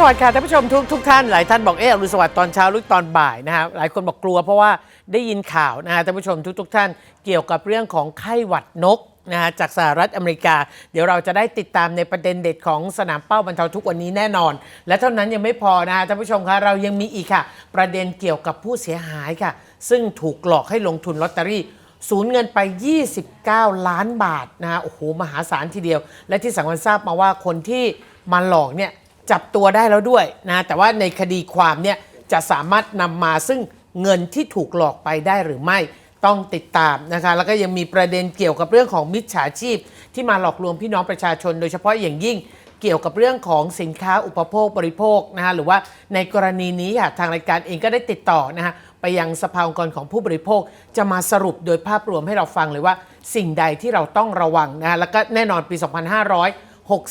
สวัสดิ์ค่ะท่านผู้ชมทุกทุกท่านหลายท่านบอกเอออรุณสวัสดิ์ตอนเช้าหรือตอนบ่ายนะฮะหลายคนบอกกลัวเพราะว่าได้ยินข่าวนะฮะท่านผู้ชมทุกทุกท่านเกี่ยวกับเรื่องของไข้หวัดนกนะฮะจากสหรัฐอเมริกา เดี๋ยวเราจะได้ติดตามในประเด็นเด็ดของสนามเป้าบรรเทาทุกข์วันนี้แน่นอน และเท่านั้นยังไม่พอนะฮะท่านผู้ชมคะเรายังมีอีกค่ะ ประเด็นเกี่ยวกับผู้เสียหายค่ะ ซึ่งถูกหลอกให้ลงทุนลอตเตอรี่สูญเงินไป 29 ล้านบาทนะฮะโอ้โหมหาศาลทีเดียว และที่สังวันทราบมาว่าคนที่มาหลอกเนี่ย จับตัวได้แล้วด้วยนะแต่ว่าในคดีความเนี่ยจะสามารถนำมาซึ่งเงินที่ถูกหลอกไปได้หรือไม่ต้องติดตามนะคะแล้วก็ยังมีประเด็นเกี่ยวกับเรื่องของมิจฉาชีพ ที่มาหลอกลวงพี่น้องประชาชน โดยเฉพาะอย่างยิ่งเกี่ยวกับเรื่องของสินค้าอุปโภคบริโภคนะคะหรือว่าในกรณีนี้ค่ะทางรายการเองก็ได้ติดต่อนะคะไปยังสภาองค์กรของผู้บริโภค จะมาสรุปโดยภาพรวมให้เราฟังเลยว่า สิ่งใดที่เราต้องระวังนะะแล้วก็แน่นอนปี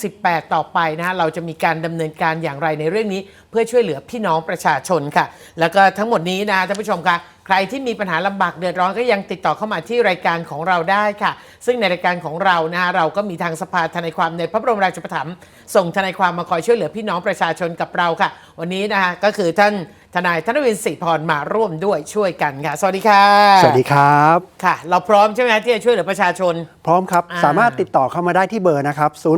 68 ต่อไปนะฮะเราจะมีการดำเนินการอย่างไรในเรื่องนี้ เพื่อช่วยเหลือพี่น้องประชาชนค่ะ แล้วก็ทั้งหมดนี้นะท่านผู้ชมคะใครที่มีปัญหาลำบากเดือดร้อนก็ยังติดต่อเข้ามาที่รายการของเราได้ค่ะ ซึ่งในรายการของเรานะฮะเราก็มีทางสภาทนายความในพระบรมราชูปถัมภ์ส่งทนายความมาคอยช่วยเหลือพี่น้องประชาชนกับเราค่ะ วันนี้นะคะก็คือท่าน ทนายธนวินศรีพรมาร่วมด้วยช่วยกันค่ะ สวัสดีค่ะสวัสดีครับ ค่ะ เราพร้อมใช่ไหมที่จะช่วยเหลือประชาชน พร้อมครับ อ่า สามารถติดต่อเข้ามาได้ที่เบอร์นะครับ 0817159551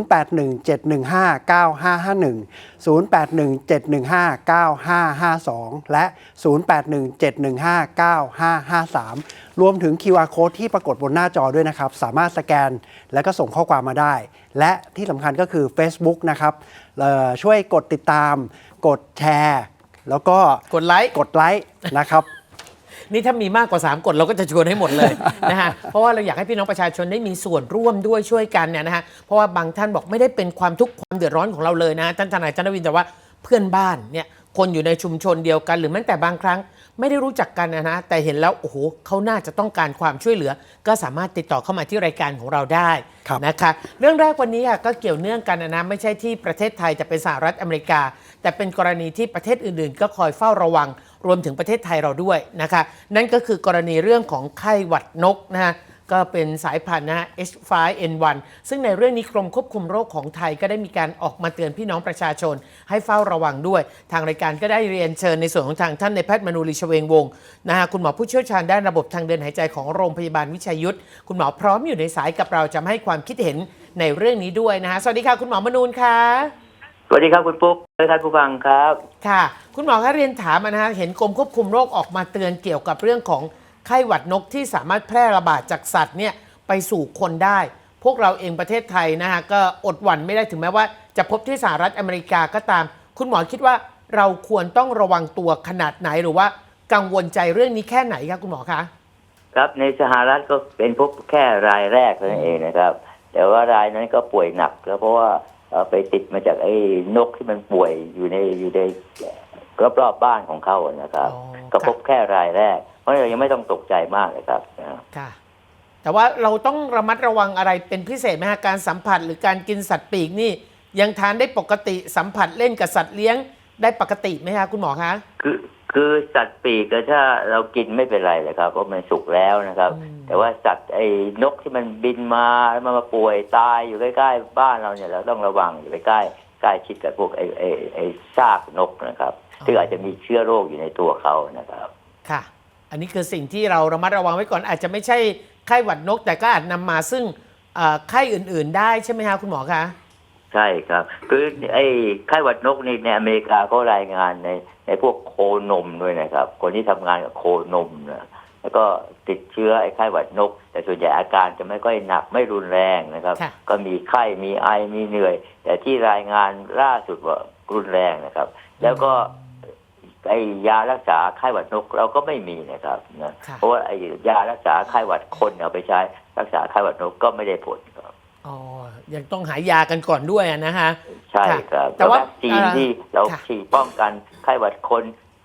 0817159552 และ 0817159553 รวมถึง QR code ที่ปรากฏบนหน้าจอด้วยนะครับ สามารถสแกนแล้วก็ส่งข้อความมาได้ และที่สำคัญก็คือ Facebook นะครับเอ่อช่วยกดติดตาม กดแชร์ แล้วก็กดไลค์กดไลค์นะครับ นี่ถ้ามีมากกว่า 3กฎเราก็จะชวนให้หมดเลยนะฮะ เพราะว่าเราอยากให้พี่น้องประชาชนได้มีส่วนร่วมด้วยช่วยกันเนี่ยนะฮะ เพราะว่าบางท่านบอกไม่ได้เป็นความทุกข์ความเดือดร้อนของเราเลยนะท่านทนายจันทวินแต่ว่าเพื่อนบ้านเนี่ยคนอยู่ในชุมชนเดียวกัน หรือแม้แต่บางครั้งไม่ได้รู้จักกันนะนะแต่เห็นแล้วโอ้โหเขาน่าจะต้องการความช่วยเหลือ ก็สามารถติดต่อเข้ามาที่รายการของเราได้ครับนะคะ เรื่องแรกวันนี้ค่ะก็เกี่ยวเนื่องกันนะนะไม่ใช่ที่ประเทศไทยแต่เป็นสหรัฐอเมริกา แต่เป็นกรณีที่ประเทศอื่นๆ ก็คอยเฝ้าระวังรวมถึงประเทศไทยเราด้วยนะคะนั่นก็คือกรณีเรื่องของไข้หวัดนกนะฮะก็เป็นสายพันธุ์นะฮะ H5N1 ซึ่งในเรื่องนี้กรมควบคุมโรคของไทยก็ได้มีการออกมาเตือนพี่น้องประชาชน ให้เฝ้าระวังด้วย ทางรายการก็ได้เรียนเชิญในส่วนของทางท่านในแพทย์มนูลีชเวงวงนะฮะคุณหมอผู้เชี่ยวชาญด้านระบบทางเดินหายใจของโรงพยาบาลวิชัยยุทธคุณหมอพร้อมอยู่ในสายกับเราจะให้ความคิดเห็นในเรื่องนี้ด้วยนะฮะสวัสดีค่ะคุณหมอมนูนค่ะ สวัสดีครับคุณปุ๊กและท่านผู้ฟังครับ ค่ะ คุณหมอคะเรียนถามมานะฮะเห็นกรมควบคุมโรคออกมาเตือนเกี่ยวกับเรื่องของไข้หวัดนกที่สามารถแพร่ระบาดจากสัตว์เนี่ยไปสู่คนได้ พวกเราเองประเทศไทยนะฮะก็อดหวั่นไม่ได้ถึงแม้ว่า จะพบที่สหรัฐอเมริกาก็ตาม คุณหมอคิดว่าเราควรต้องระวังตัวขนาดไหนหรือว่า กังวลใจเรื่องนี้แค่ไหนคะคุณหมอคะครับในสหรัฐก็เป็นพบแค่รายแรกเท่านั้นเองนะครับ แต่ว่ารายนั้นก็ป่วยหนักแล้วเพราะว่าเอ่อ ไปติดมาจากไอ้นกที่มันป่วยอยู่ในอยู่ในรอบๆบบ้านของเขานะครับ อ๋อก็พบค่ะ แค่รายแรก เพราะฉะนั้นเรายังไม่ต้องตกใจมากเลยครับนะค่ะ แต่ว่าเราต้องระมัดระวังอะไรเป็นพิเศษไหมฮะการสัมผัสหรือการกินสัตว์ปีกนี่ ยังทานได้ปกติสัมผัสเล่นกับสัตว์เลี้ยงได้ปกติไหมคะคุณหมอคะ คือ คือสัตว์ปีกก็ถ้าเรากินไม่เป็นไรเลยครับเพราะมันสุกแล้วนะครับ อืม แต่ว่าสัตว์ไอ้นกที่มันบินมาแล้วมันมาป่วยตายอยู่ใกล้ๆบ้านเราเนี่ยเราต้องระวังอย่าไปใกล้ใกล้ชิดกับพวกไอ้ไอ้ไอ้ซากนกนะครับซึ่งอาจจะมีเชื้อโรคอยู่ในตัวเขานะครับ ค่ะ อันนี้คือสิ่งที่เราระมัดระวังไว้ก่อนอาจจะไม่ใช่ไข้หวัดนก แต่ก็อาจนำมาซึ่งเอ่อไข้อื่นๆ ได้ใช่ไหมคะคุณหมอคะ ใช่ครับ คือไอ้ไข้หวัดนกนี่ในอเมริกาเขารายงานใน ในพวกโคนมด้วยนะครับ คนที่ทำงานกับโคนมนะในแล้วก็ติดเชื้อไอ้ไข้หวัดนก แต่ส่วนใหญ่อาการจะไม่ค่อยหนักไม่รุนแรงนะครับค่ะก็มีไข้มีไอมีเหนื่อย แต่ที่รายงานล่าสุดว่ารุนแรงนะครับ แล้วก็ไอ้ยารักษาไข้หวัดนกเราก็ไม่มีนะครับนะค่ะเพราะว่าไอ้ยารักษาไข้หวัดคนเอาไปใช้รักษาไข้หวัดนกก็ไม่ได้ผลครับ อ๋อ ยังต้องหายากันก่อนด้วยอะนะคะใช่ครับแต่ว่าวัคซีนเอ่อที่เราค่ะฉีดป้องกันไข้หวัดคน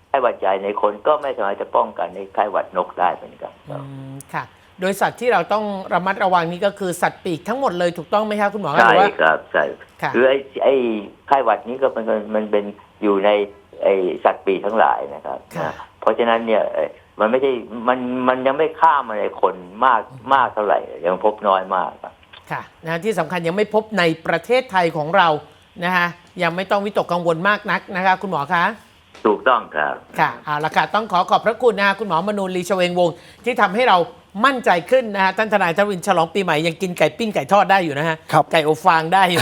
ไข้หวัดใหญ่ในคนก็ไม่สามารถจะป้องกันในไข้หวัดนกได้เหมือนกันคอืรับมค่ะ โดยสัตว์ที่เราต้องระมัดระวังนี่ก็คือสัตว์ปีกทั้งหมดเลยถูกต้องไหมคะคุณหมอหใช่รือว่าครับใช่ค่ะคือไอ้ไอ้ไข้หวัดนี้ก็มันมันเป็นอยู่ในไอ้สัตว์ปีกทั้งหลายนะครับค่ะนะเพราะฉะนั้นเนี่ยเอ่อมันไม่ใช่มันมันยังไม่ข้ามมาในคนมากมากเท่าไหร่ยังพบน้อยมากครับ ค่ะนะที่สำคัญยังไม่พบในประเทศไทยของเรานะคะยังไม่ต้องวิตกกังวลมากนักนะคะคุณหมอคะถูกต้องครับค่ะเอาละค่ะต้องขอขอบพระคุณนะคะคุณหมอมนูนลีชเวงวงศ์ที่ทำให้เรามั่นใจขึ้นนะฮะท่านทนายทวินฉลองปีใหม่ยังกินไก่ปิ้งไก่ทอดได้อยู่นะฮะครับไก่อบฟางได้อยู่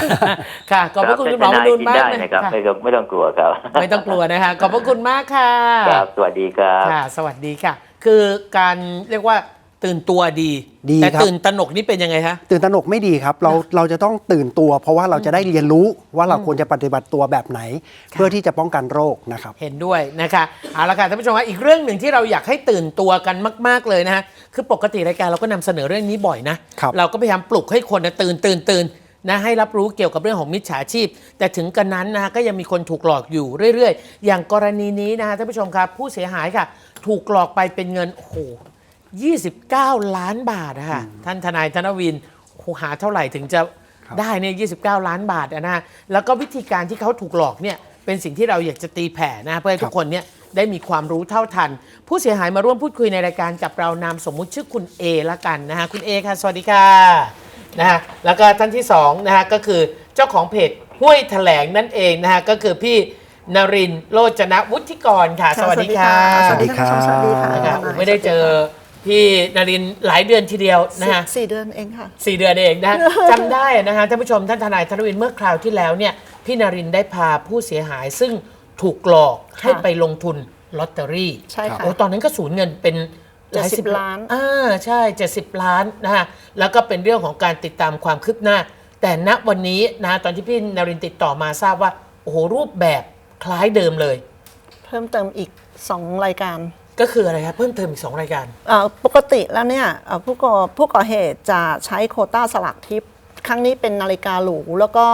ค่ะขอบพระคุณคุณหมอมนูนกินมากได้นะนะครับค่ะไม่ต้องไม่ต้องกลัวครับ ไม่ต้องกลัวนะคะขอบพระคุณมากค่ะครับสวัสดีครับค่ะ สวัสดีค่ะ คือการเรียกว่า ตื่นตัวดีดีแต่ครับ ตื่นตระหนกนี่เป็นยังไงคะตื่นตระหนกไม่ดีครับเราเราจะต้องตื่นตัว เพราะว่าเราจะได้เรียนรู้ว่าเราควรจะปฏิบัติตัวแบบไหน เพื่อที่จะป้องกันโรคนะครับ เห็นด้วยนะคะเอาละค่ะท่านผู้ชมคะอีกเรื่องหนึ่งที่เราอยากให้ตื่นตัวกันมาก ๆ เลยนะฮะคือปกติรายการเราก็นำเสนอเรื่องนี้บ่อยนะครับ เราก็พยายามปลุกให้คนนะตื่นตื่นตื่นนะให้รับรู้เกี่ยวกับเรื่องของมิจฉาชีพ แต่ถึงกันนั้นนะฮะก็ยังมีคนถูกหลอกอยู่เรื่อย ๆ อย่างกรณีนี้นะฮะท่านผู้ชมครับผู้เสียหายค่ะ ถูกหลอกไปเป็นเงินโอ้โห 29 ล้านบาทอะค่ะท่านทนายธนวินโอ้โหหาเท่าไหร่ถึงจะครับได้เนี่ย29 ล้านบาทอะนะฮะแล้วก็วิธีการที่เขาถูกหลอกเนี่ยเป็นสิ่งที่เราอยากจะตีแผ่นะเพื่อให้ทุกคนเนี่ยได้มีความรู้เท่าทัน ผู้เสียหายมาร่วมพูดคุยในรายการกับเรานามสมมุติชื่อคุณเอละกันนะฮะคุณเอค่ะสวัสดีค่ะนะฮะแล้วก็ท่านที่สองนะฮะก็คือเจ้าของเพจห้วยแถลงนั่นเองนะฮะก็คือพี่นรินทร์โลจนะวุฒิกรค่ะ สวัสดีค่ะสวัสดีครับสวัสดีค่ะนะครับไม่ได้เจอ พี่นรินทร์หลายเดือนทีเดียวนะฮะ สี่เดือนเองค่ะ สี่เดือนเองนะ จำได้นะฮะท่านผู้ชมท่านทนายธนวินเมื่อคราวที่แล้วเนี่ยพี่นรินทร์ได้พาผู้เสียหายซึ่งถูกหลอกให้ไปลงทุนลอตเตอรี่ใช่ค่ะโอ้ตอนนั้นก็สูญเงินเป็นหลายสิบ70ล้าน อ่าใช่70ล้านนะฮะแล้วก็เป็นเรื่องของการติดตามความคืบหน้า แต่ณวันนี้นะตอนที่พี่นรินทร์ติดต่อมาทราบว่าโอ้โหรูปแบบคล้ายเดิมเลย เพิ่มเติมอีก 2 รายการ ก็คืออะไรครับเพิ่มเติมอีกสองรายการ เอ่อปกติแล้วเนี่ยเอ่อผู้ก่อผู้ก่อเหตุจะใช้โควต้าสลักทิปครั้งนี้เป็นนาฬิกาหรูแล้วก็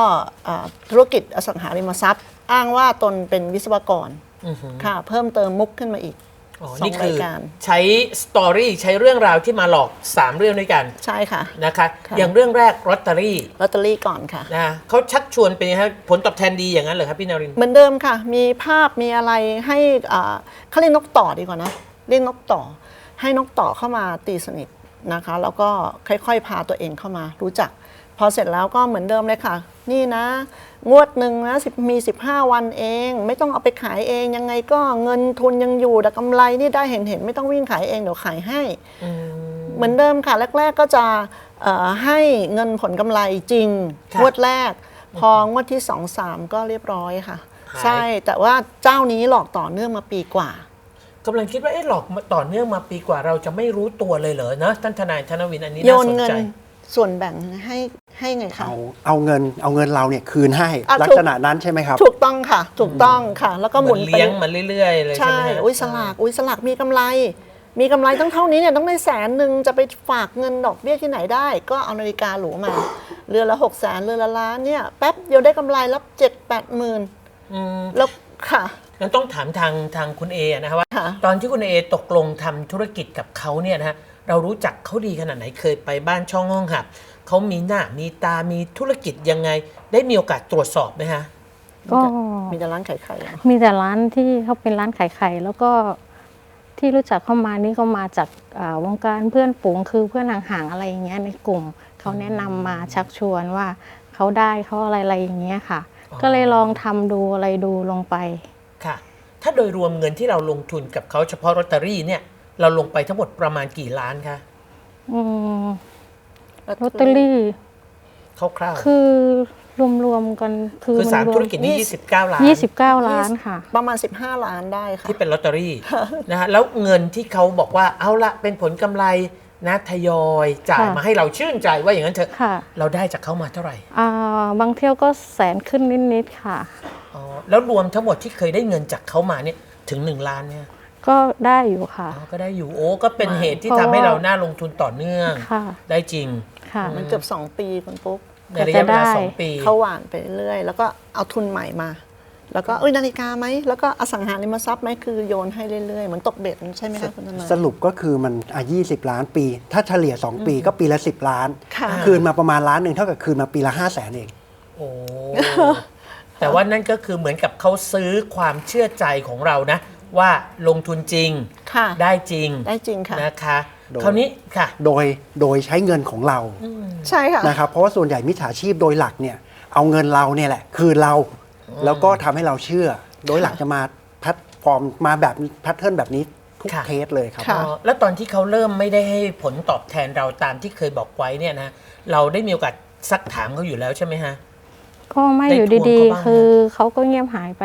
เอ่อธุรกิจอสังหาริมทรัพย์ อ้างว่าตนเป็นวิศวกรอือหือค่ะเพิ่มเติมมุกขึ้นมาอีก อ๋อสองนี่คือรายการ ใช้สตอรี่ใช้เรื่องราวที่มาหลอก 3 เรื่องด้วยกันใช่ค่ะ นะคะ ค่ะ อย่างเรื่องแรกลอตเตอรี่ลอตเตอรี่ก่อนค่ะ นะเขาชักชวนเป็นยังไงฮะผลตอบแทนดีอย่างนั้นเหรอครับพี่นารินทร์เหมือนเดิมค่ะ มีภาพมีอะไรให้อ่าเขาเรียกนกต่อดีกว่านะเรียกนกต่อ ให้นกต่อเข้ามาตีสนิทนะคะ แล้วก็ค่อยๆ พาตัวเองเข้ามารู้จัก พอเสร็จแล้วก็เหมือนเดิมเลยค่ะ นี่นะ งวดหนึ่งนะ10มี 15 วันเอง ไม่ต้องเอาไปขายเองยังไงก็เงินทุนยังอยู่แต่กำไรนี่ได้เห็นเห็นๆไม่ต้องวิ่งขายเองเดี๋ยวขายให้ เหมือนเดิมค่ะ แรก ๆ ก็จะเอ่อให้เงินผลกำไรจริงค่ะงวดแรก พองวดที่2 3ก็เรียบร้อยค่ะหายใช่แต่ว่าเจ้านี้หลอกต่อเนื่องมาปีกว่ากำลังคิดว่าเอ๊ะหลอกมาต่อเนื่องมาปีกว่าเราจะไม่รู้ตัวเลยเหรอนะท่านทนายธนวินอันนี้โยน่านสนเงินใจ ส่วนแบ่งให้ให้ไงคะ เอาเอาเงินเอาเงินเราเนี่ยคืนให้อะ ลักถูกษณะนั้นใช่ไหมครับ ถูกต้องค่ะ ถูกต้องค่ะ แล้วก็หเหมุมือนนไปเลี้ยงมันเรื่อยๆเลยใช่ใช่ไหมฮะอุ้ยสลากอุ้ยสลากมีกำไร มีกำไรต้องเท่านี้เนี่ยต้องได้แสนหนึ่งจะไปฝากเงินดอกเบี้ยที่ไหนได้ ก็เอานาฬิกาหรูมาเรือนละหกแสนเรือนละล้านเนี่ยแป๊บเดียวได้กำไรรับเจ็ดแปดหมื่นอืมแล้วค่ะ งั้นต้องถามทางทางคุณเอนะครับว่า ค่ะ ตอนที่คุณเอตกลงทำธุรกิจกับเขาเนี่ยนะฮะ เรารู้จักเขาดีขนาดไหนเคยไปบ้านช่องห้องหับเขามีหน้ามีตามีธุรกิจยังไง ได้มีโอกาสตรวจสอบไหมฮะก็มีแต่ร้านขายไข่อะมีแต่ร้านที่เขาเป็นร้านขายไข่แล้วก็ที่รู้จักเข้ามานี่ก็มาจากอ่าวงการเพื่อนฝูงคือเพื่อนห่างๆอะไรอย่างเงี้ยในกลุ่มเขาแนะนำมาชักชวนว่าเขาได้เขาอะไรอะไรอย่างเงี้ยค่ะอ๋อก็เลยลองทำดูอะไรดูลงไป ค่ะ ถ้าโดยรวมเงินที่เราลงทุนกับเขาเฉพาะลอตเตอรี่เนี่ย เราลงไปทั้งหมดประมาณกี่ล้านคะอืมลอตเตอรี่คร่าวคือรวมๆกันคือคือมันสามรวธุรกิจนี้ยี่สิบ29ล้าน29ล้านค่ะ ประมาณ 15 ล้านได้ค่ะ ที่เป็นลอตเตอรี่ นะฮะแล้วเงินที่เขาบอกว่าเอาละเป็นผลกำไรนะทยอยจ่ายค่ะ มาให้เราชื่นใจว่าอย่างนั้นเถอะ ค่ะเราได้จากเขามาเท่าไหร่อ่าบางเที่ยวก็แสนขึ้นนิดๆค่ะ อ๋อแล้วรวมทั้งหมดที่เคยได้เงินจากเขามาเนี่ยถึง 1 ล้านเนี่ย ก็ได้อยู่ค่ะ อ๋อก็ได้อยู่โอ้ก็เป็นเหตุที่เพราะทำให้ว่าเราน่าลงทุนต่อเนื่อง ค่ะ ได้จริง ค่ะ มันเกือบ2ปีคุณปุ๊กในระยะเวลาก็จะได้สองปีเขาหวานไปเรื่อยๆแล้วก็เอาทุนใหม่มา แล้วก็เอ้ยนาฬิกาไหมแล้วก็อสังหาริมทรัพย์ไหมคือโยนให้เรื่อยๆเหมือนตกเบ็ดใช่ไหมคะคุณทนายสรุปก็คือมันอะ20ล้านปี ถ้าเฉลี่ย 2 ปีก็ปีละ 10 ล้าน ค่ะ คืนมาประมาณล้านหนึ่งเท่ากับคืนมาปีละ 5 0 0แสนเอง โอ้แต่ว่านั่นก็คือเหมือนกับเขาซื้อความเชื่อใจของเรานะ ว่าลงทุนจริง ค่ะ ได้จริงได้จริงค่ะ นะคะโดย คราวนี้ค่ะ โดยโดยใช้เงินของเราใช่ค่ะ นะครับเพราะว่าส่วนใหญ่มิจฉาชีพโดยหลักเนี่ยเอาเงินเราเนี่ยแหละ คืนเราแล้วก็ทำให้เราเชื่อ โดยหลักจะมาแพลตฟอร์มมาแบบแพทเทิร์นแบบนี้ทุกค่ะเคสเลยครับ ค่ะ อ๋อแล้วตอนที่เขาเริ่มไม่ได้ให้ผลตอบแทนเราตามที่เคยบอกไว้เนี่ยนะเราได้มีโอกาสซักถามเขาอยู่แล้วใช่ไหมฮะ ก็ไม่ได้อยู่ทวงดีเขาบ้างไหม ๆ คือเขาก็เงียบหายไป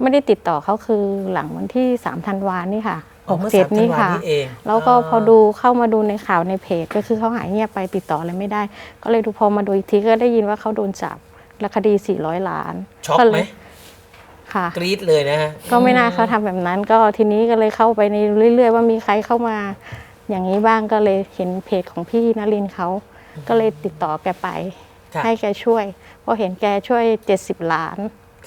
ไม่ได้ติดต่อเขาคือหลังวันที่3ธันวานี่ค่ะอ๋อเมื่อเจ็ดสามธันี่นวาค่ะนี่เองแล้วก็อ่าพอดูเข้ามาดูในข่าวในเพจก็คือเขาหายเงียบไปติดต่ออะไรไม่ได้ ก็เลยดูพอมาดูอีกทีก็ได้ยินว่าเขาโดนจับและคดี400ล้านช็อกก็ไหเลมยค่ะกรี๊ดเลยนะฮะก็ไม่น่าเขาทำแบบนั้น ก็ทีนี้ก็เลยเข้าไปในเรื่อย ๆ ว่ามีใครเข้ามา อย่างนี้บ้างก็เลยเห็นเพจของพี่นรินทร์เขาก็เลยติดต่อแกไปค่ะให้แกช่วยเพราะเห็นแกช่วย70ล้าน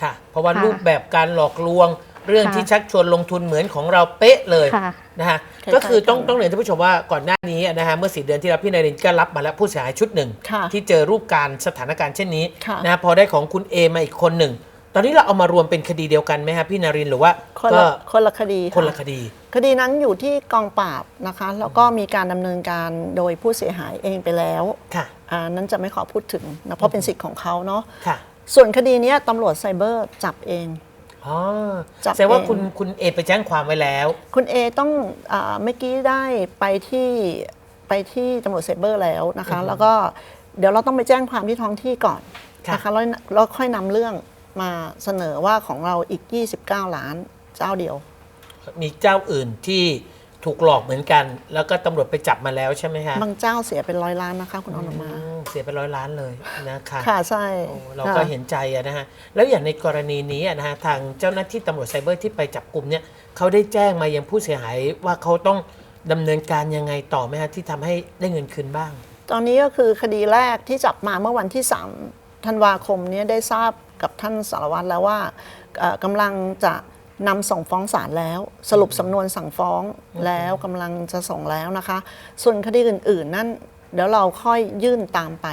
ค่ะ เพราะว่าค่ะรูปแบบการหลอกลวง เรื่องค่ะ ที่ชักชวนลงทุนเหมือนของเราเป๊ะเลยค่ะ นะฮะคล้ายๆก็คือต้องกัน ต้องเรียนท่านผู้ชมว่าก่อนหน้านี้นะฮะเมื่อสี่เดือนที่แล้วพี่นายรินก็รับมาแล้วผู้เสียหายชุดหนึ่ง ค่ะ ที่เจอรูปการสถานการณ์เช่นนี้ค่ะ นะฮะพอได้ของคุณเอมาอีกคนหนึ่ง ตอนนี้เราเอามารวมเป็นคดีเดียวกันไหมฮะพี่นารินหรือว่าคนก็ละคนละคดีคนละะคดี คดีนั้นอยู่ที่กองปราบนะคะ แล้วก็มีการดำเนินการโดยผู้เสียหายเองไปแล้วค่ะ อ่านั้นจะไม่ขอพูดถึงนะเพราะเป็นสิทธิ์ของเขาเนาะ ค่ะ ส่วนคดีเนี้ยตำรวจไซเบอร์จับเอง อ๋อจับแสดงว่าเอง คุณคุณเอไปแจ้งความไว้แล้ว คุณเอต้องอาเมื่อกี้ได้ไปที่ไปที่ตำรวจไซเบอร์แล้วนะคะ แล้วก็เดี๋ยวเราต้องไปแจ้งความที่ท้องที่ก่อนค่ะ นะคะแล้วเราค่อยนำเรื่องมาเสนอว่าของเราอีก 29 ล้านเจ้าเดียว มีเจ้าอื่นที่ ถูกหลอกเหมือนกัน แล้วก็ตำรวจไปจับมาแล้วใช่ไหมฮะบางเจ้าเสียเป็นร้อยล้านนะคะ คุณอนุมา อืมเสียไปร้อยล้านเลยนะคะค่ะใช่โอ้เราก็ค่ะเห็นใจอะนะฮะ แล้วอย่างในกรณีนี้อะนะฮะทางเจ้าหน้าที่ตำรวจไซเบอร์ที่ไปจับกลุ่มเนี่ยเขาได้แจ้งมายังผู้เสียหายว่าเขาต้องดำเนินการยังไงต่อไหมฮะที่ทำให้ได้เงินคืนบ้าง ตอนนี้ก็คือคดีแรกที่จับมาเมื่อวันที่ 3 ธันวาคมเนี้ได้ทราบกับท่านสารวัตรแล้วว่าเอ่อกำลังจะ นำส่งฟ้องศาลแล้ว สรุปสำนวนสั่งฟ้องแล้วกำลังจะส่งแล้วนะคะ ส่วนคดีอื่น ๆ นั่นเดี๋ยวเราค่อยยื่นตามไป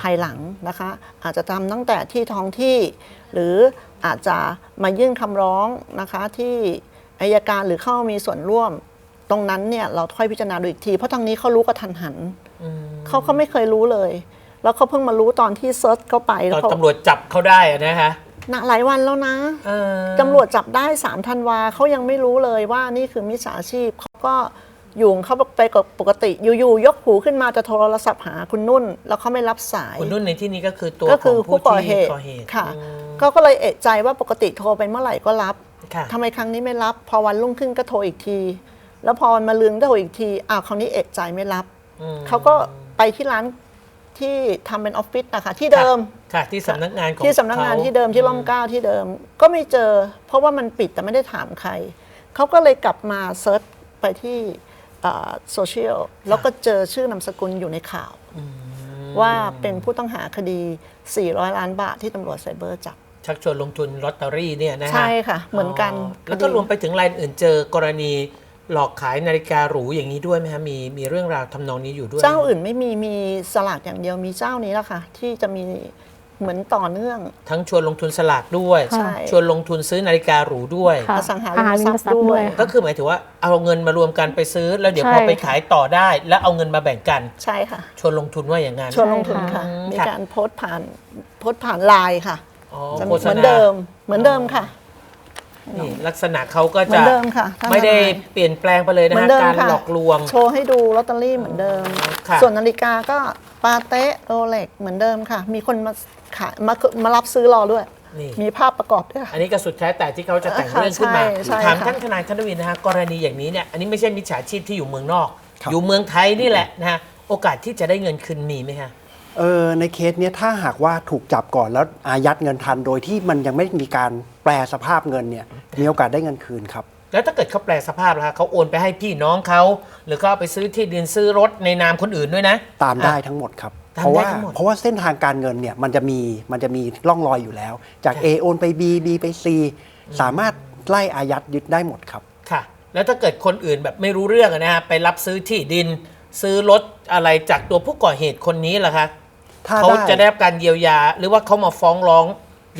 ภายหลังนะคะ อาจจะทำตั้งแต่ที่ท้องที่ หรืออาจจะมายื่นคำร้องนะคะที่อายการหรือเข้ามีส่วนร่วม ตรงนั้นเนี่ยเราค่อยพิจารณาดูอีกที เพราะทางนี้เขารู้กระทันหันเขาเขาไม่เคยรู้เลย แล้วเขาเพิ่งมารู้ตอนที่เซิร์ชเข้าไปตแล้อวนเขาตำรวจจับเขาได้อะนะคะห นักหลายวันแล้วนะเออตำรวจจับได้3ธันวาเขายังไม่รู้เลยว่านี่คือมิจฉาชีพเขาก็อยู่ของเขาไปกับปกติอยู่ๆยกหูขึ้นมาจะโทรศัพท์หาคุณนุ่น แล้วเขาไม่รับสาย คุณนุ่นในที่นี้ก็คือตัวก็ขคือองผู้ผู้ก่อที่เหตุก่อเหตุค่ะอืมก็ก็เลยเอะใจว่าปกติโทรไปเมื่อไหร่ก็รับค่ะทำไมครั้งนี้ไม่รับ พอวันรุ่งขึ้นก็โทรอีกที แล้วพอวันมาลืนก็โทรอีกทีอ้าวคราวนี้เอะใจไม่รับอืมเขาก็ไปที่ร้าน ที่ทำเป็นออฟฟิศนะคะที่เดิม ค่ะที่สำนักงานของที่สำนักงานขที่เดิมที่ร่มเกล้าที่เดิม ก็ไม่เจอ เพราะว่ามันปิดแต่ไม่ได้ถามใคร เขาก็เลยกลับมาเซิร์ชไปที่โซเชียลแล้วก็เจอชื่อนามสกุลอยู่ในข่าวว่าเป็นผู้ต้องหาคดี 400 ล้านบาทที่ตำรวจไซเบอร์จับ ชักชวนลงทุนลอตเตอรี่เนี่ยนะฮะใช่ค่ะเหมือนกันแล้วก็คดี รวมไปถึงรายอื่นเจอกรณี หลอกขายนาฬิกาหรูอย่างนี้ด้วยไหมฮะมีมีเรื่องราวทำนองนี้อยู่ด้วยไหมเจ้าอื่นไม่มีมีสลากอย่างเดียวมีเจ้านี้แหละค่ะ ที่จะมีเหมือนต่อเนื่อง ทั้งชวนลงทุนสลากด้วย ใช่ ชวนลงทุนซื้อนาฬิกาหรูด้วย ค่ะ อสังหาริมทรัพย์ด้วย ก็คือหมายถึงว่าเอาเงินมารวมกันไปซื้อ แล้วเดี๋ยวใช่พอไปขายต่อได้ แล้วเอาเงินมาแบ่งกัน ใช่ค่ะ ชวนลงทุนว่าอย่างนั้น ชวนลงทุนค่ะ ใช่ค่ะ มีการโพสต์ผ่านโพสต์ผ่านไลน์ค่ะ อ๋อจะโฆเหษมือนณาเดิมเหมือนเดิมค่ะ นี่ลักษณะเขาก็เหมืจะอนเดิมค่ะท่านไม่ได้ทนายเปลี่ยนแปลงไปเลยนะเหมือฮะนเดิมการค่ะ หลอกลวง โชว์ให้ดูลอตเตอรี่เหมือนเดิม ค่ะ ส่วนนาฬิกาก็ปาเต้โรเล็กเหมือนเดิมค่ะ มีคนมาขายมามารับซื้อรอด้วย นี่ มีภาพประกอบด้วยค่ะ อันนี้ก็สุดแท้แต่ที่เขาจะแต่งเรื่องขึ้นมา ใช่ใช่ถามค่ะ ท่านทนายธนวินนะฮะกรณีอย่างนี้เนี่ยอันนี้ไม่ใช่มิจฉาชีพที่อยู่เมืองนอก ครับ อยู่เมืองไทยนี่แหละนะฮะโอกาสที่จะได้เงินคืนมีไหมฮะ เออในเคสเนี้ยถ้าหากว่าถูกจับก่อนแล้วอายัดเงินทันโดยที่มันยังไม่มีการแปลสภาพเงินเนี่ยมีโอกาสได้เงินคืนครับ แล้วถ้าเกิดเขาแปลสภาพแล้วฮะเขาโอนไปให้พี่น้องเขา หรือเขาเอาไปซื้อที่ดินซื้อรถในนามคนอื่นด้วยนะ ตามได้ทั้งหมดครับ ตามเพราะได้ว่าทั้งหมด เพราะว่าเส้นทางการเงินเนี่ยมันจะมีมันจะมีร่องรอยอยู่แล้ว จากค่ะ A โอนไป B B ไป C สามารถไล่อายัดยึดได้หมดครับ ค่ะ แล้วถ้าเกิดคนอื่นแบบไม่รู้เรื่องอะนะฮะไปรับซื้อที่ดิน ซื้อรถอะไรจากตัวผู้ก่อเหตุคนนี้ล่ะคะถ้าเขาได้จะได้รับการเยียวยา หรือว่าเขามาฟ้องร้อง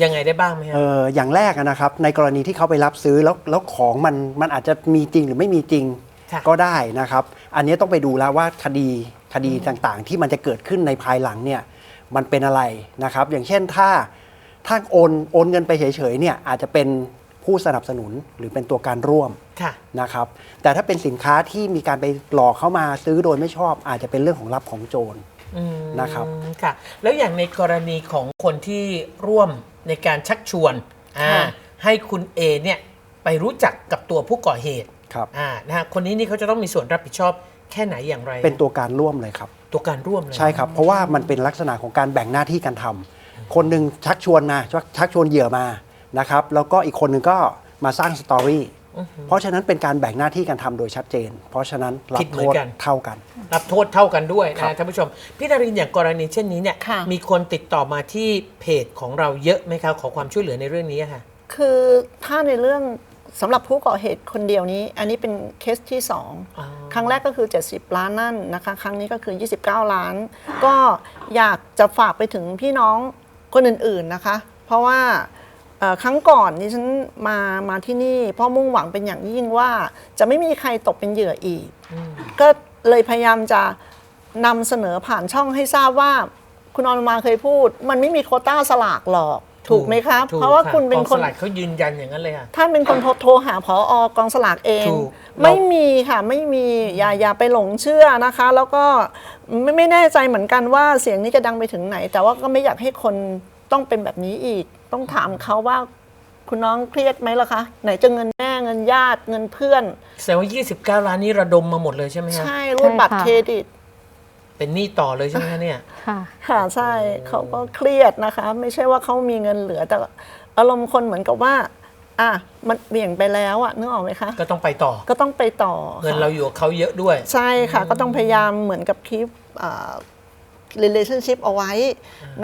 ยังไงได้บ้างไหมฮะเอออย่างแรกอะนะครับ ในกรณีที่เขาไปรับซื้อแล้วแล้วของมันมันอาจจะมีจริงหรือไม่มีจริงค่ะ ก็ได้นะครับ อันนี้ต้องไปดูแล้วว่าคดีคดีต่างๆ ที่มันจะเกิดขึ้นในภายหลังเนี่ยมันเป็นอะไรนะครับ อย่างเช่นถ้าถ้าโอนโอนเงินไปเฉยๆเนี่ยอาจจะเป็น ผู้สนับสนุนหรือเป็นตัวการร่วมค่ะนะครับ แต่ถ้าเป็นสินค้าที่มีการไปหลอกเข้ามาซื้อโดยไม่ชอบ อาจจะเป็นเรื่องของลับของโจรอืมนะครับค่ะแล้วอย่างในกรณีของคนที่ร่วมในการชักชวนอ่าค่ะให้คุณเอเนี่ยไปรู้จักกับตัวผู้ก่อเหตุครับอ่านะฮะคนนี้นี่เขาจะต้องมีส่วนรับผิดชอบแค่ไหนอย่างไร เป็นตัวการร่วมเลยครับ ตัวการร่วมเลยใช่ครับ เพราะว่ามันเป็นลักษณะของการแบ่งหน้าที่การทำคนหนึ่งชักชวนมาชักชักชวนเหยื่อมา นะครับแล้วก็อีกคนหนึ่งก็มาสร้างสตอรี่เพราะฉะนั้นเป็นการแบ่งหน้าที่การทำโดยชัดเจน เพราะฉะนั้นรัผิบดเหโทมือนษกันเท่ากัน รับโทษเท่ากันด้วยครันะบท่านผู้ชม พี่ดารินอย่างกรณีเช่นนี้เนี่ยค่ะมีคนติดต่อมาที่เพจของเราเยอะไหมครับขอความช่วยเหลือในเรื่องนี้อะค่ะคือถ้าในเรื่องสำหรับผู้ก่อเหตุคนเดียวนี้ อันนี้เป็นเคสที่อ๋อ2ครั้งแรกก็คือ 70 ล้านนั่นนะคะครั้งนี้ก็คือ 29 ล้าน ก็อยากจะฝากไปถึงพี่น้องคนอื่นๆนะคะ เพราะว่าเอ่อ ครั้งก่อนดิฉันมามาที่นี่เพราะมุ่งหวังเป็นอย่างยิ่งว่า จะไม่มีใครตกเป็นเหยื่ออีก ก็เลยพยายามจะนำเสนอผ่านช่องให้ทราบว่า คุณอนุมาเคยพูด มันไม่มีโควต้าสลากหรอกถูกไหมครับถูกเพราะว่าคุณเป็นกองคสนลากเขายืนยันอย่างนั้นเลยค่ะท่านเป็นคนโทรหาผออกองสลากเองถูกไม่มีค่ะไม่มีอย่าอย่าไปหลงเชื่อนะคะ แล้วก็ไม่ไม่แน่ใจเหมือนกันว่าเสียงนี้จะดังไปถึงไหน แต่ว่าก็ไม่อยากให้คนต้องเป็นแบบนี้อีก ต้องถามเขาว่าคุณน้องเครียดไหมล่ะคะ ไหนจะเงินแม่เงินญาติเงินเพื่อน แสดงว่า 29 ล้านนี้ระดมมาหมดเลยใช่ไหมฮะใช่รูดบัตรใช่ค่ะเครดิต เป็นหนี้ต่อเลยใช่ไหมฮะเนี่ย ค่ะ ค่ะใช่เขาก็เครียดนะคะ ไม่ใช่ว่าเขามีเงินเหลือแต่อารมณ์คนเหมือนกับว่า อะมันเบี่ยงไปแล้วอะนึกออกไหมคะ ก็ต้องไปต่อ ก็ต้องไปต่อเงินค่ะเราอยู่กับเขาเยอะด้วย ใช่ค่ะ ก็ต้องพยายามเหมือนกับคีป relationship เอาไว้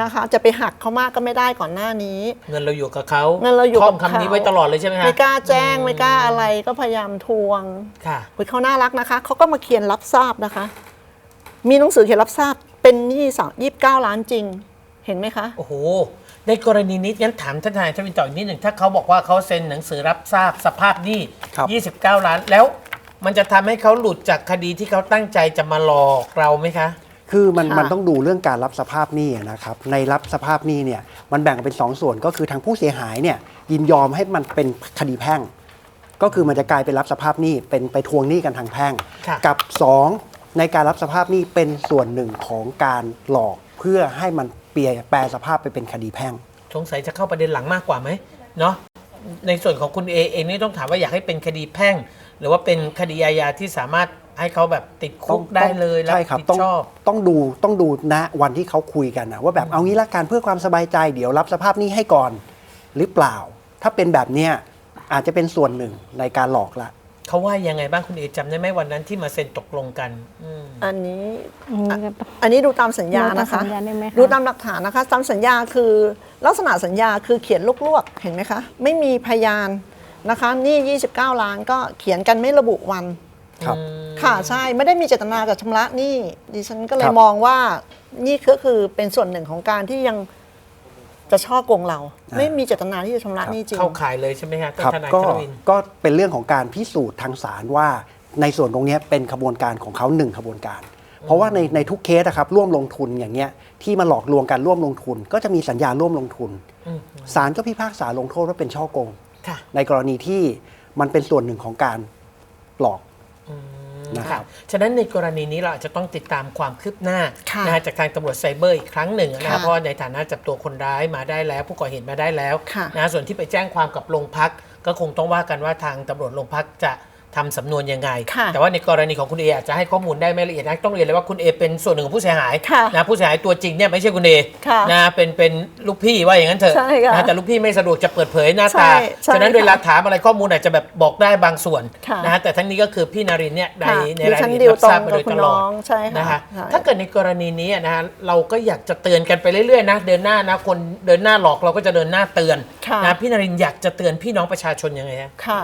นะคะ จะไปหักเขามากก็ไม่ได้ก่อนหน้านี้ เงินเราอยู่กับเขาเงินเราอยู่ท่กัองบเขาคำนี้ไว้ตลอดเลยใช่ไหมฮะไม่กล้าแจ้งไม่กล้าอะไรก็พยายามทวงค่ะอุ๊ยเขาน่ารักนะคะเขาก็มาเขียนรับทราบนะคะ มีหนังสือเขียนรับทราบเป็นหนี้สามยี่สิบเก้าล้านจริง เห็นไหมคะโอ้โหในกรณีนี้งั้นถามท่านทนายทวินต่ออีกนิดหนึ่งถ้าเขาบอกว่าเขาเซ็นหนังสือรับทราบสภาพหนี้ครับ29 ล้านแล้วมันจะทำให้เขาหลุดจากคดีที่เขาตั้งใจจะมาหลอกเราไหมคะ คือมันค่ะมันต้องดูเรื่องการรับสภาพหนี้นะครับในรับสภาพหนี้เนี่ยมันแบ่งเป็นสองส่วนก็คือทางผู้เสียหายเนี่ยยินยอมให้มันเป็นคดีแพ่ง ก็คือมันจะกลายเป็นรับสภาพหนี้เป็นไปทวงหนี้กันทางแพ่งค่ะกับ 2 ในการรับสภาพหนี้เป็นส่วนหนึ่งของการหลอกเพื่อให้มันเปลี่ยนแปลสภาพไปเป็นคดีแพ่ง สงสัยจะเข้าประเด็นหลังมากกว่าไหมเนาะในส่วนของคุณเอเองนี่ต้องถามว่าอยากให้เป็นคดีแพ่ง หรือว่าเป็นคดีอาญาที่สามารถ ให้เขาแบบติดคุกได้เลยรับใช่ครับผิดต้องชอบต้องดูต้องดูณวันที่เขาคุยกันนะว่าแบบเอางี้ละกันเพื่อความสบายใจเดี๋ยวรับสภาพหนี้ให้ก่อนหรือเปล่า ถ้าเป็นแบบเนี้ยอาจจะเป็นส่วนหนึ่งในการหลอกละเขาว่ายังไงบ้างคุณเอจำได้ไหมวันนั้นที่มาเซ็นตกลงกันอืมอันนี้อันนี้ก็ต้องอันนี้ดูตามสัญญานะคะดูตามสัญญาได้ไหมคะดูตามหลักฐานนะคะ ตามสัญญาคือลักษณะสัญญาคือเขียนลวกๆเห็นไหมคะ ไม่มีพยานนะคะนี่ 29 ล้านก็เขียนกันไม่ระบุวัน ครับ ค่ะใช่ไม่ได้มีเจตนาจะชำระหนี้ดิฉันก็เลคยรับ มองว่านี่ก็คือเป็นส่วนหนึ่งของการที่ยังจะช่อโกงเรา ไม่มีเจตนาที่จะชำระหนี้จริง เข้าข่ายเลยใช่ไหมฮะท่านครับทนายก็ธนวิน ก็เป็นเรื่องของการพิสูจน์ทางศาลว่า ในส่วนตรงเนี้ยเป็นขบวนการของเขาหนึ่งขบวนการ เพราะว่าในในทุกเคสนะครับร่วมลงทุนอย่างเงี้ยที่มาหลอกลวงกันร่วมลงทุน ก็จะมีสัญญาร่วมลงทุนอืม ศาลก็พิพากษาลงโทษว่าเป็นช่อโกง ค่ะ ในกรณีที่มันเป็นส่วนหนึ่งของการหลอกอืม นะครับฉะนั้นในกรณีนี้เราอาจจะต้องติดตามความคืบหน้าค่ะนะฮะจากทางตำรวจไซเบอร์อีกครั้งหนึ่งนะค่ะคะเพราะว่าในฐานะจับตัวคนร้ายมาได้แล้ว ผู้ก่อเหตุมาได้แล้วค่ะ นะส่วนที่ไปแจ้งความกับโรงพัก ก็คงต้องว่ากันว่าทางตำรวจโรงพักจะ ทำสำนวนยังไงค่ะแต่ว่าในกรณีของคุณเออาจจะให้ข้อมูลได้ไม่ละเอียดนะต้องเรียนเลยว่าคุณเอเป็นส่วนหนึ่งของผู้เสียหายค่ะนะผู้เสียหายตัวจริงเนี่ยไม่ใช่คุณเอค่ะนะเป็นเป็นลูกพี่ว่าอย่างนั้นเถอะใช่ค่ะนะแต่ลูกพี่ไม่สะดวกจะเปิดเผยหน้าตาใช่ใช่ฉะนั้นเวลาถามอะไรข้อมูลอาจจะแบบบอกได้บางส่วนค่ะนะฮะแต่ทั้งนี้ก็คือพี่นารินเนี่ยในค่ะในดิรายฉัละนเอียดดิวรับทราบมาตรงโดยกับคุตณลอน้ดองใช่ค่ะนะคะใช่ถ้าเกิดในกรณีนี้นะฮะเราก็อยากจะเตือนกันไปเรื่อยๆนะเดินหน้านะคนเดินหน้าหลอกเราก็จะเดินหน้าเตือนค่ะนะพี่นารินอยากจะเตือนพี่น้องประชาชนยังไงฮะค่ะ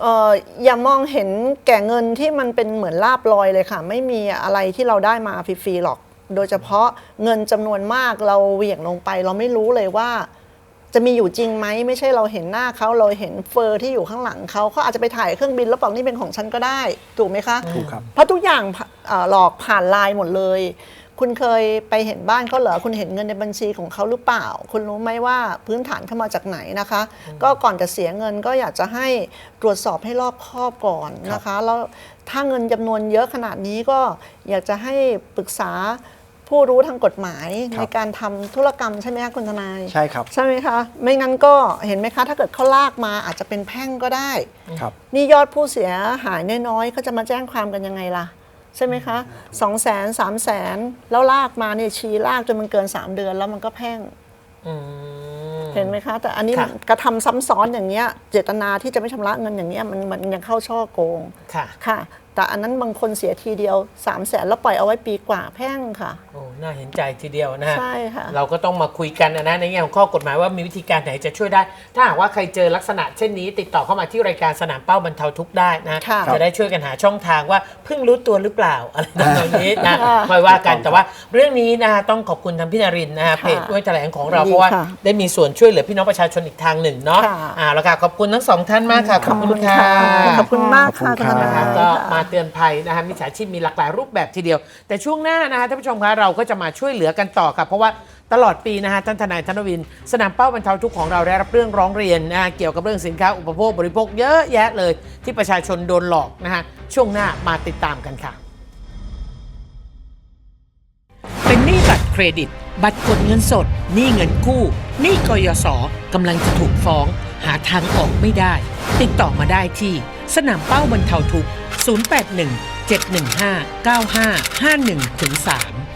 เอ่ออย่ามองเห็นแก่เงินที่มันเป็นเหมือนลาบลอยเลยค่ะ ไม่มีอะไรที่เราได้มาฟรีๆหรอก โดยเฉพาะเงินจำนวนมากเราเหวี่ยงลงไป เราไม่รู้เลยว่า จะมีอยู่จริงไหมไม่ใช่เราเห็นหน้าเขาเราเห็นเฟอร์ที่อยู่ข้างหลังเขาเขาอาจจะไปถ่ายเครื่องบินแล้วบอกนี่เป็นของฉันก็ได้ ถูกไหมคะถูกครับ เพราะทุกอย่างผ่าเอ่อหลอกผ่านไลน์หมดเลย คุณเคยไปเห็นบ้านเขาเหรอ คุณเห็นเงินในบัญชีของเขาหรือเปล่า คุณรู้ไหมว่าพื้นฐานเข้ามาจากไหนนะคะ ก็ก่อนจะเสียเงินก็อยากจะให้ตรวจสอบให้รอบคอบก่อนนะคะ แล้วถ้าเงินจำนวนเยอะขนาดนี้ก็อยากจะให้ปรึกษาผู้รู้ทางกฎหมายครับในการทำธุรกรรมใช่ไหมคะคุณทนาย ใช่ครับ ใช่ไหมคะ ไม่งั้นก็เห็นไหมคะ ถ้าเกิดเขาลากมาอาจจะเป็นแพ่งก็ได้ ครับ นี่ยอดผู้เสียหายน้อยๆเขาจะมาแจ้งความกันยังไงล่ะ ใช่ไหมคะสองแสนสามแสนแล้วลากมาเนี่ยชี้ลากจนมันเกิน 3 เดือนแล้วมันก็แพ่งอืมเห็นไหมคะ แต่อันนี้ค่ะกระทำซ้ำซ้อนอย่างเงี้ย เจตนาที่จะไม่ชำระเงินอย่างเงี้ยมันมันยังเข้าช่อโกงค่ะค่ะ แต่อันนั้นบางคนเสียทีเดียว3ามแสนแล้วปล่อยเอาไว้ปีกว่าแพ่งค่ะ โอ้น่าเห็นใจทีเดียวนะฮะใช่ค่ะ เราก็ต้องมาคุยกันนะในแง่ของข้อกฎหมายว่ามีวิธีการไหนจะช่วยได้ ถ้าหากว่าใครเจอลักษณะเช่นนี้ติดต่อเข้ามาที่รายการสนามเป้าบรรเทาทุกข์ได้นะ ค่ะจะได้ช่วยกันหาช่องทางว่าเพิ่งรู้ตัวหรือเปล่าอะไรทำนองนี้นะค่ะคอยว่ากันแต่ว่าเรื่องนี้นะฮะต้องขอบคุณทางพี่นารินนะฮะค่ะเพจด้วยแถลงของเราดีเพราะว่าค่ะได้มีส่วนช่วยเหลือพี่น้องประชาชนอีกทางหนึ่งเนาะค่ะ อ่าแล้วค่ะขอบคุณทั้งสองท่านมากค่ะขอบคุณค่ะขอบคุณมากค่ะขอบคุคุณณทครันายบก็ค่ะมาเตือนภัยนะคะมิจฉาชีพมีหลากหลายรูปแบบทีเดียว แต่ช่วงหน้านะคะท่านผู้ชมคะเราก็จะมาช่วยเหลือกันต่อค่ะเพราะว่าตลอดปีนะคะท่านทนายธนวิน สนามเป้าบรรเทาทุกข์ของเราได้รับเรื่องร้องเรียนนะะเกี่ยวกับเรื่องสินค้าอุปโภคบริโภคเยอะแยะเลย ที่ประชาชนโดนหลอกนะคะช่วงหน้ามาติดตามกันค่ะ เป็นหนี้บัตรเครดิต บัตรกดเงินสดหนี้เงินกู้หนี้กยศกำลังจะถูกฟ้องหาทางออกไม่ได้ ติดต่อมาได้ที่ สนามเป้าบรรเทาทุกข์ 081 715 9551ถึง3